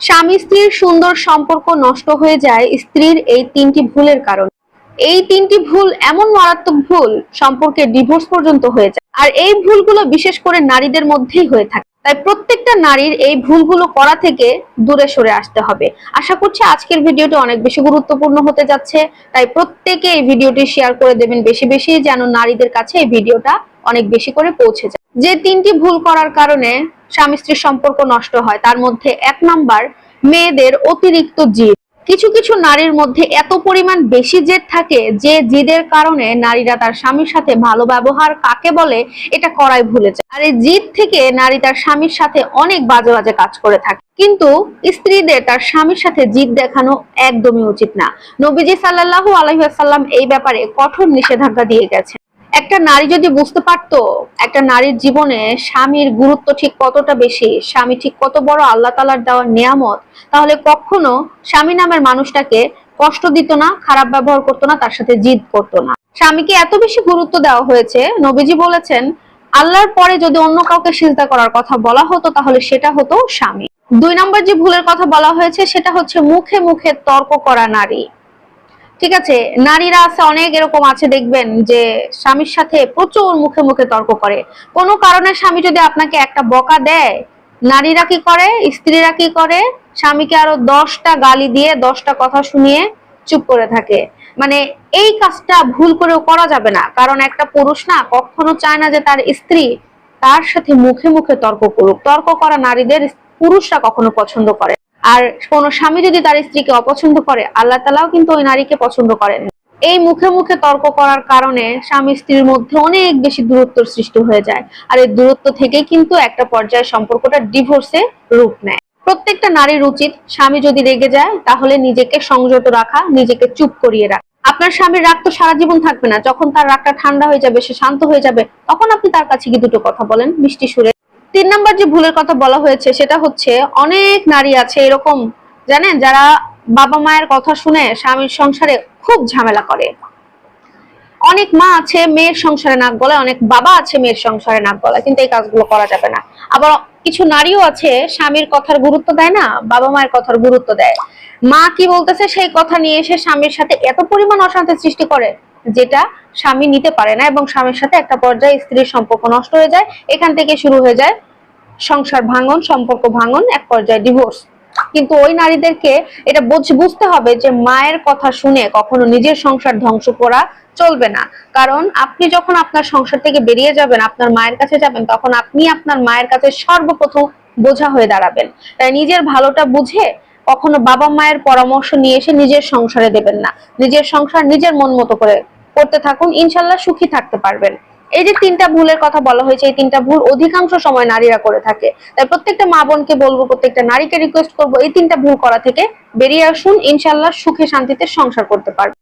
স্বামী স্ত্রীর সুন্দর সম্পর্ক নষ্ট হয়ে যায় স্ত্রীর এই তিনটি ভুলের কারণে। এই তিনটি ভুল এমন মারাত্মক ভুল সম্পর্কে ডিভোর্স পর্যন্ত হয়ে যায়। আর এই ভুলগুলো বিশেষ করে নারীদের মধ্যেই হয়ে থাকে। তাই প্রত্যেকটা নারীর এই ভুলগুলো করা থেকে দূরে সরে আসতে হবে। আশা করছি আজকের ভিডিওটি অনেক বেশি গুরুত্বপূর্ণ হতে যাচ্ছে। তাই প্রত্যেকে এই ভিডিওটি শেয়ার করে দেবেন বেশি বেশি, যেন নারীদের কাছে এই ভিডিওটা অনেক বেশি করে পৌঁছে যায়। যে তিনটি ভুল করার কারণে স্বামী স্ত্রীর সম্পর্ক নষ্ট হয়। তার মধ্যে এক নাম্বার, মেয়েদের অতিরিক্ত জিদ। কিছু কিছু নারীর মধ্যে এত পরিমাণ বেশি জেদ থাকে যে জিদের কারণে নারীরা তার স্বামীর সাথে ভালো ব্যবহার কাকে বলে এটা করাই ভুলে যায়। আর এই জিদ থেকে নারী তার স্বামীর সাথে অনেক বাজে বাজে কাজ করে থাকে। কিন্তু স্ত্রীদের তার স্বামীর সাথে জিদ দেখানো একদমই উচিত না। নবীজি সাল্লাল্লাহু আলাইহি ওয়াসাল্লাম এই ব্যাপারে কঠোর নিষেধাজ্ঞা দিয়ে গেছে একটা নারী যদি বুঝতে পারতো একটা নারীর জীবনে স্বামীর গুরুত্ব ঠিক কতটা বেশি, স্বামী ঠিক কত বড় আল্লাহ তালার দেওয়ার নিয়ামত, তাহলে কখনো স্বামী নামের মানুষটাকে কষ্ট দিত না, খারাপ ব্যবহার করতো না, তার সাথে জিদ করতো না। স্বামীকে এত বেশি গুরুত্ব দেওয়া হয়েছে, নবীজি বলেছেন, আল্লাহর পরে যদি অন্য কাউকে চিন্তা করার কথা বলা হতো, তাহলে সেটা হতো স্বামী। দুই নম্বর যে ভুলের কথা বলা হয়েছে, সেটা হচ্ছে মুখে মুখে তর্ক করা নারী। ঠিক আছে, নারীরা আছে, অনেক এরকম আছে, দেখবেন যে স্বামীর সাথে প্রচুর মুখে মুখে তর্ক করে। কোনো কারণে স্বামী যদি আপনাকে একটা বকা দেয়, নারীরা কি করে, স্ত্রীরা কি করে, স্বামীকে আরও দশটা গালি দিয়ে, দশটা কথা শুনিয়ে চুপ করে থাকে। মানে এই কাজটা ভুল করেও করা যাবে না, কারণ একটা পুরুষ না কখনো চায় না যে তার স্ত্রী তার সাথে মুখে মুখে তর্ক করুক। তর্ক করা নারীদের পুরুষরা কখনো পছন্দ করে আর কোন স্বামী যদি তার স্ত্রীকে অপছন্দ করে, আল্লাহ তালাও কিন্তু ওই নারীকে পছন্দ করেন। এই মুখে মুখে তর্ক করার কারণে স্বামী স্ত্রীর মধ্যে অনেক বেশি দূরত্বর সৃষ্টি হয়ে যায়। আর এই দূরত্ব থেকেই কিন্তু একটা পর্যায়ে সম্পর্কটা ডিভোর্সে রূপ নেয়। প্রত্যেকটা নারীর উচিত স্বামী যদি রেগে যায়, তাহলে নিজেকে সংযত রাখা, নিজেকে চুপ করিয়ে রাখা। আপনার স্বামীর রাগ তো সারা জীবন থাকবে না। যখন তার রাগটা ঠান্ডা হয়ে যাবে, সে শান্ত হয়ে যাবে, তখন আপনি তার কাছে গিয়ে দুটো কথা বলেন, মিষ্টি সুরে তিন নাম্বার যে ভুলের কথা বলা হয়েছে, সেটা হচ্ছে অনেক নারী আছে এরকম, জানেন? যারা বাবা মায়ের কথা শুনে স্বামীর সংসারে খুব ঝামেলা করে। অনেক মা আছে, মেয়ের সংসারে নাক গলায়, অনেক বাবা আছে, মেয়ের সংসারে নাক গলায়, কিন্তু এই কাজগুলো করা যাবে না। আবার কিছু নারীও আছে, স্বামীর কথার গুরুত্ব দেয় না, বাবা মায়ের কথার গুরুত্ব দেয়। মা কি বলতেছে সেই কথা নিয়ে এসে স্বামীর সাথে এত পরিমাণ অশান্তি সৃষ্টি করে যেটা স্বামী নিতে পারে না এবং স্বামীর সাথে একটা পর্যায়ে স্ত্রীর সম্পর্ক নষ্ট হয়ে যায়, এখান থেকে শুরু হয়ে যায় সংসার ভাঙন, সম্পর্ক ভাঙন, এক পর্যায়ে ডিভোর্স কিন্তু ওই নারীদেরকে এটা বুঝ- বুঝতে হবে যে মায়ের কথা শুনে কখনো নিজের সংসার ধ্বংস করা চলবে না। কারণ আপনি যখন আপনার সংসার থেকে বেরিয়ে যাবেন, আপনার মায়ের কাছে যাবেন, তখন আপনি আপনার মায়ের কাছে সর্বপ্রথম বোঝা হয়ে দাঁড়াবেন। তাই নিজের ভালোটা বুঝে কখনো বাবা মায়ের পরামর্শ নিয়ে এসে নিজের সংসারে দেবেন না। নিজের সংসার নিজের মন মতো করে করতে থাকুন, ইনশাল্লাহ সুখী থাকতে পারবেন। এই যে তিনটা ভুলের কথা বলা হয়েছে, এই তিনটা ভুল অধিকাংশ সময় নারীরা করে থাকে। তাই প্রত্যেকটা মা বোনকে বলব, প্রত্যেকটা নারীকে রিকোয়েস্ট করব, এই তিনটা ভুল করা থেকে বেরিয়ে আসুন, ইনশাল্লাহ সুখে শান্তিতে সংসার করতে পারবে